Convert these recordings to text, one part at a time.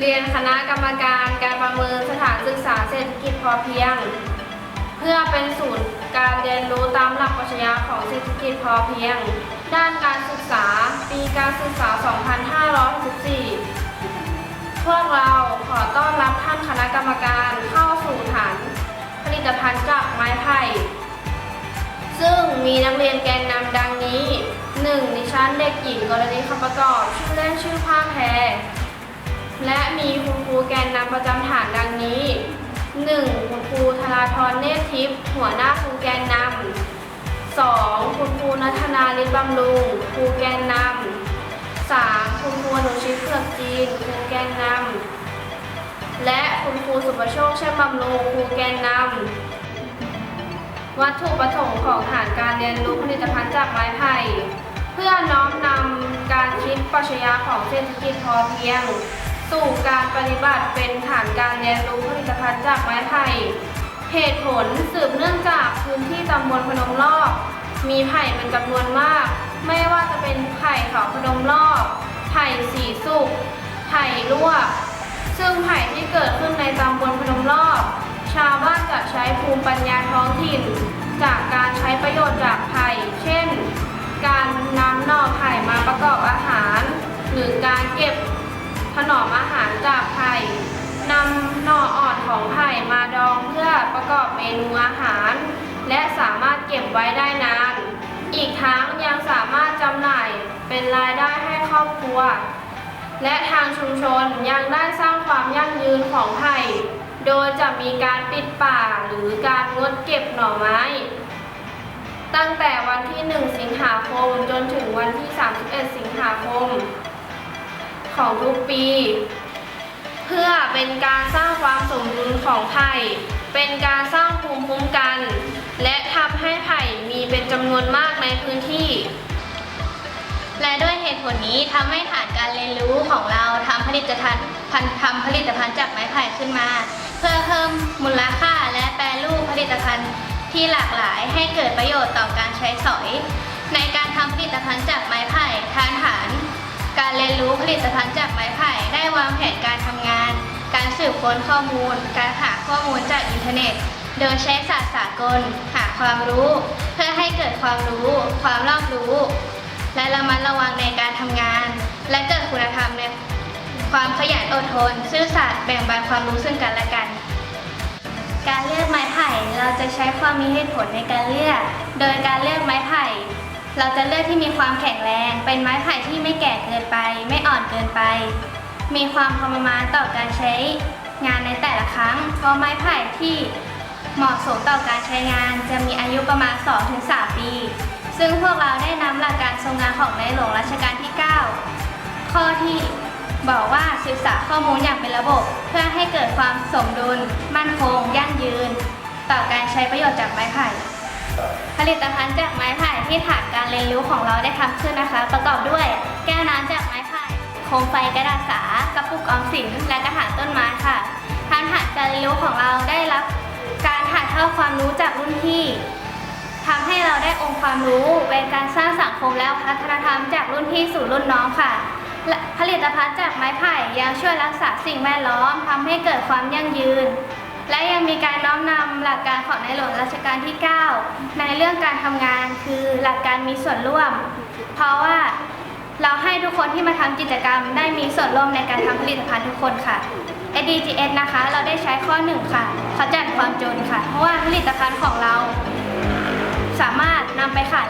เรียนคณะกรรมการการประเมินสถานศึกษาเศรษฐกิจพอเพียง เพื่อเป็นศูนย์การเรียนรู้ตามหลักปรัชญาของเศรษฐกิจพอเพียง ด้านการศึกษาปีการศึกษา 2564 พวกเราขอต้อนรับท่านคณะกรรมการเข้าสู่ฐานผลิตภัณฑ์จากไม้ไผ่ ซึ่งมีนักเรียนแกนนำดังนี้ 1. ดิฉันเด็กหญิงกรณีคำประกอบ ชื่อเล่นชื่อผ้าแพร และมีคุณครูแกนนำประจำฐานดังนี้ 1. คุณครูธราธรเนตรทิพย์หัวหน้าครูแกนนำ 2. คุณครูนัทนาลิศบำรุงครูแกนนำ 3. คุณครูอนุชิตเผือกจีนครูแกนนำ และคุณครูสุประโชคเช่มบำรุงครูแกนนำ วัตถุประสงค์ของฐานการเรียนรู้ผลิตภัณฑ์จากไม้ไผ่เพื่อน้อมนำการคิดปรัชญาของเศรษฐกิจพอเพียง สู่การปฏิบัติเป็นฐานการเรียนรู้ผลิตภัณฑ์จากไม้ไผ่เหตุผลสืบเนื่องจากพื้นที่ตำบลพนมรอบมีไผ่เป็นจำนวนมาก ไม่ว่าจะเป็นไผ่เขาพนมรอบไผ่สีสุกไผ่ลวก ซึ่งไผ่ที่เกิดขึ้นในตำบลพนมรอบ ชาวบ้านจะใช้ภูมิปัญญาท้องถิ่น จาก นอมอาหารจากไผ่นำหน่ออ่อนของไผ่มาดองเพื่อประกอบเมนูอาหาร และสามารถเก็บไว้ได้นาน อีกทั้งยังสามารถจำหน่ายเป็นรายได้ให้ครอบครัว และทางชุมชนยังได้สร้างความยั่งยืนของไผ่โดยจะมีการปิดป่าหรือการงดเก็บหน่อไม้ ตั้งแต่วันที่ 1 สิงหาคมจนถึงวันที่ 31 สิงหาคม ของทุกปี เพื่อเป็นการสร้างความสมดุลของไผ่เป็นการสร้างภูมิคุ้มกัน และทำให้ไผ่มีเป็นจำนวนมากในพื้นที่ และด้วยเหตุผลนี้ทำให้ฐานการเรียนรู้ของเราทำผลิตภัณฑ์พันทำผลิตภัณฑ์จากไม้ไผ่ขึ้นมา เพื่อเพิ่มมูลค่าและแปรรูปผลิตภัณฑ์ที่หลากหลายให้เกิดประโยชน์ต่อการใช้สอย ในการทำผลิตภัณฑ์จากไม้ไผ่ทางฐาน การเรียนรู้ผลิตภัณฑ์จากไม้ไผ่ได้วางแผนการทำงาน การสืบค้นข้อมูล การหาข้อมูลจากอินเทอร์เน็ต โดยใช้ศาสตร์สากล หาความรู้ เพื่อให้เกิดความรู้ ความรอบรู้ และระมัดระวังในการทำงาน และเกิดคุณธรรมในความขยันอดทน ซื่อสัตย์แบ่งปันความรู้ซึ่งกันและกัน การเลือกไม้ไผ่เราจะใช้ความมีเหตุผลในการเลือก โดยการเลือกไม้ไผ่ เราจะเลือกที่มีความแข็งแรง เป็นไม้ไผ่ที่ไม่แก่เกินไป ไม่อ่อนเกินไป มีความพอประมาณต่อการใช้งานในแต่ละครั้ง เพราะไม้ไผ่ที่เหมาะสมต่อการใช้งานจะมีอายุประมาณ 2-3 ปี ซึ่งพวกเราได้นำหลักการทรงงานของในหลวงรัชกาลที่ 9 ข้อที่บอกว่าศึกษาข้อมูลอย่างเป็นระบบ เพื่อให้เกิดความสมดุล มั่นคง ยั่งยืน ต่อการใช้ประโยชน์จากไม้ไผ่ ผลิตภัณฑ์จากไม้ไผ่ที่ฐานการเรียนรู้ของเราได้ทำขึ้นนะคะ ประกอบด้วย แก้วน้ำจากไม้ไผ่โคมไฟกระดาษสากระปุกออมสินและกระถางต้นไม้ค่ะทางฐานการเรียนรู้ของเราได้รับการถ่ายทอดความรู้จากรุ่นพี่ทำให้เราได้องค์ความรู้เป็นการสร้างสังคมและวัฒนธรรมจากรุ่นพี่สู่รุ่นน้องค่ะและผลิตภัณฑ์จากไม้ไผ่ยังช่วยรักษาสิ่งแวดล้อมทำให้เกิดความยั่งยืน และยังมีการน้อมนำหลักการของในหลวงรัชกาลที่ 9 ในเรื่องการทำงานคือหลักการมีส่วนร่วม เพราะว่าเราให้ทุกคนที่มาทำกิจกรรม ได้มีส่วนร่วมในการทำผลิตภัณฑ์ทุกคนค่ะ SDGs นะคะ เราได้ใช้ข้อหนึ่งค่ะขจัดความจนค่ะ เพราะว่าผลิตภัณฑ์ของเรา สามารถนำไปขายแ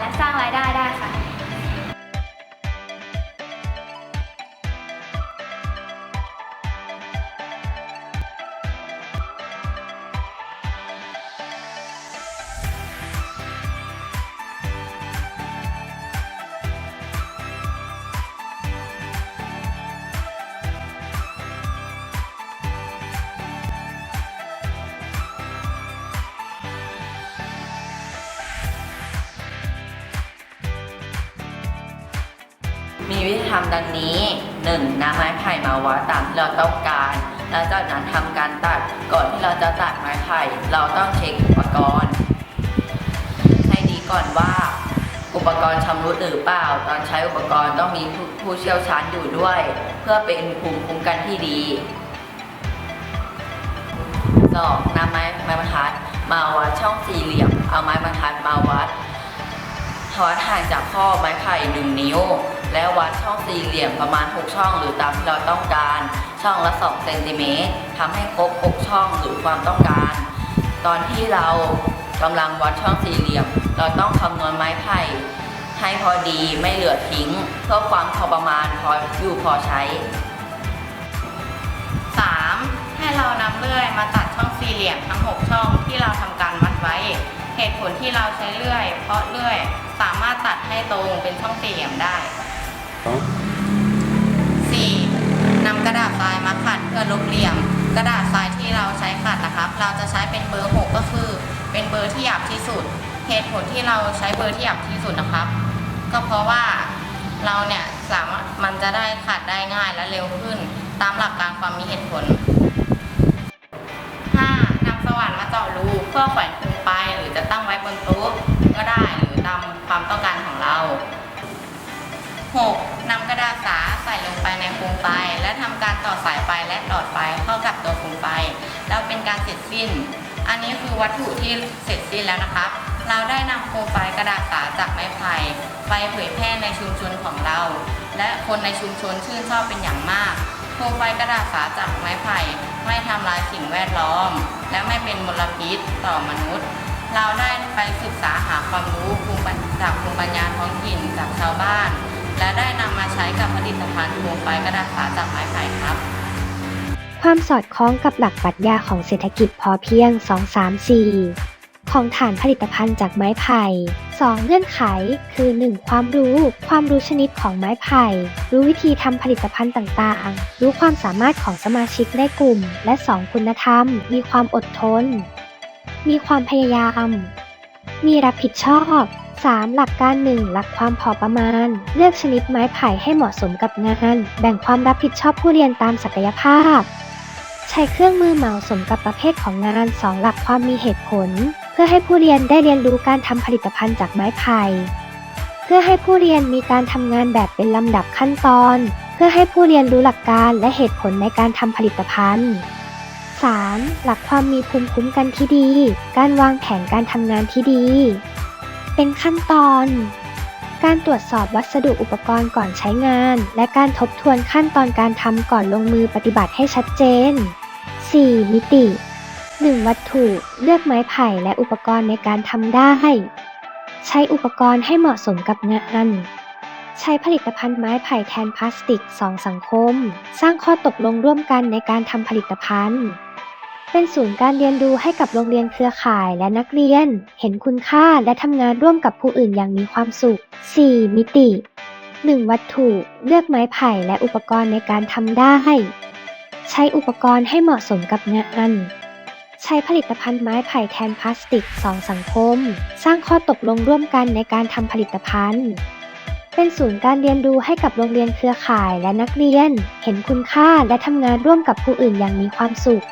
ละสร้างราย วิธีทำดังนี้ 1. นำไม้ไผ่มาวัดตามที่เราต้องการ แล้วจากนั้นทำการตัด ก่อนที่เราจะตัดไม้ไผ่ เราต้องเช็คอุปกรณ์ ให้ดีก่อนว่า อุปกรณ์ชำรุดหรือเปล่า ตอนใช้อุปกรณ์ต้องมีผู้เชี่ยวชาญอยู่ด้วย เพื่อเป็นภูมิคุ้มกันที่ดีสองนำไม้ไม้บรรทัดมาวัดช่องสี่เหลี่ยม เอาไม้บรรทัดมาวัดวัดห่างจากข้อไม้ไผ่หนึ่งนิ้ว และวัดช่องสี่เหลี่ยมประมาณ 6 ช่องหรือตามที่เราต้องการ ช่องละ 2 เซนติเมตรทำให้ครบ 6 ช่องหรือความต้องการ ตอนที่เรากำลังวัดช่องสี่เหลี่ยม เราต้องคำนวณไม้ไผ่ให้พอดีไม่เหลือทิ้ง เพื่อความพอประมาณพออยู่พอใช้ 3. ให้เรานำเลื่อยมาตัดช่องสี่เหลี่ยมทั้ง 6 ช่องที่เราทำการวัดไว้ เหตุผลที่เราใช้เลื่อย เพราะเลื่อยสามารถตัดให้ตรงเป็นช่องสี่เหลี่ยมได้ 4. นำกระดาษทรายมาขัดเพื่อลบเหลี่ยม กระดาษทรายที่เราใช้ขัดนะครับ เราจะใช้เป็นเบอร์6ก็คือ เป็นเบอร์ที่หยาบที่สุด เหตุผลที่เราใช้เบอร์ที่หยาบที่สุดนะครับ ก็เพราะว่าเราเนี่ยสามารถมันจะได้ขัดได้ง่ายและเร็วขึ้น ตามหลักการความมีเหตุผล 5. นำสว่านมาเจาะรูเพื่อแขวน ในโคมไฟ และทำการต่อสายไฟและหลอดไฟเข้ากับตัวโคมไฟ แล้วเป็นการเสร็จสิ้น อันนี้คือวัตถุที่เสร็จสิ้นแล้วนะครับ เราได้นำโคมไฟกระดาษสาจากไม้ไผ่ไปเผยแพร่ในชุมชนของเรา และคนในชุมชนชื่นชอบเป็นอย่างมาก โคมไฟกระดาษสาจากไม้ไผ่ไม่ทำลายสิ่งแวดล้อม และไม่เป็นมลพิษต่อมนุษย์ เราได้ไปศึกษาหาความรู้ภูมิจากภูมิปัญญาท้องถิ่นจากชาวบ้าน และได้นำมาใช้กับผลิตภัณฑ์โคมไฟกระดาษสาจากไม้ไผ่ครับ ความสอดคล้องกับหลักปรัชญาของเศรษฐกิจพอเพียง 234 ของฐานผลิตภัณฑ์จากไม้ไผ่ 2. เงื่อนไข คือ 1. ความรู้ ความรู้ชนิดของไม้ไผ่ รู้วิธีทำผลิตภัณฑ์ต่างๆ รู้ความสามารถของสมาชิกในกลุ่ม และ 2. คุณธรรม มีความอดทน มีความพยายาม มีรับผิดชอบ 3. หลักการ 1 หลักความพอประมาณ เลือกชนิดไม้ไผ่ให้เหมาะสมกับงาน แบ่งความรับผิดชอบผู้เรียนตามศักยภาพ ใช้เครื่องมือเหมาสมกับประเภทของงาน 2 หลักความมีเหตุผล เพื่อให้ผู้เรียนได้เรียนรู้การทำผลิตภัณฑ์จากไม้ไผ่เพื่อให้ผู้เรียนมีการทำงานแบบเป็นลำดับขั้นตอน เพื่อให้ผู้เรียนรู้หลักการและเหตุผลในการทำผลิตภัณฑ์ 3. หลักความมีภูมิคุ้มกันที่ดี การวางแผนการทำงานที่ดี เป็นขั้นตอน การตรวจสอบวัสดุอุปกรณ์ก่อนใช้งาน และการทบทวนขั้นตอนการทำก่อนลงมือปฏิบัติให้ชัดเจน 4. มิติ 1. วัตถุ เลือกไม้ไผ่และอุปกรณ์ในการทำได้ ใช้อุปกรณ์ให้เหมาะสมกับงาน ใช้ผลิตภัณฑ์ไม้ไผ่แทนพลาสติก 2 สังคม สร้างข้อตกลงร่วมกันในการทำผลิตภัณฑ์ เป็นศูนย์การเรียนรู้ให้กับโรงเรียนเครือข่ายและนักเรียน เห็นคุณค่าและทำงานร่วมกับผู้อื่นอย่างมีความสุข 4. มิติ 1. วัตถุ เลือกไม้ไผ่และอุปกรณ์ในการทำได้ ใช้อุปกรณ์ให้เหมาะสมกับงาน ใช้ผลิตภัณฑ์ไม้ไผ่แทนพลาสติก 2 สังคม สร้างข้อตกลงร่วมกันในการทำผลิตภัณฑ์เป็นศูนย์การเรียนรู้ให้กับโรงเรียนเครือข่ายและนักเรียน เห็นคุณค่าและทำงานร่วมกับผู้อื่นอย่างมีความสุข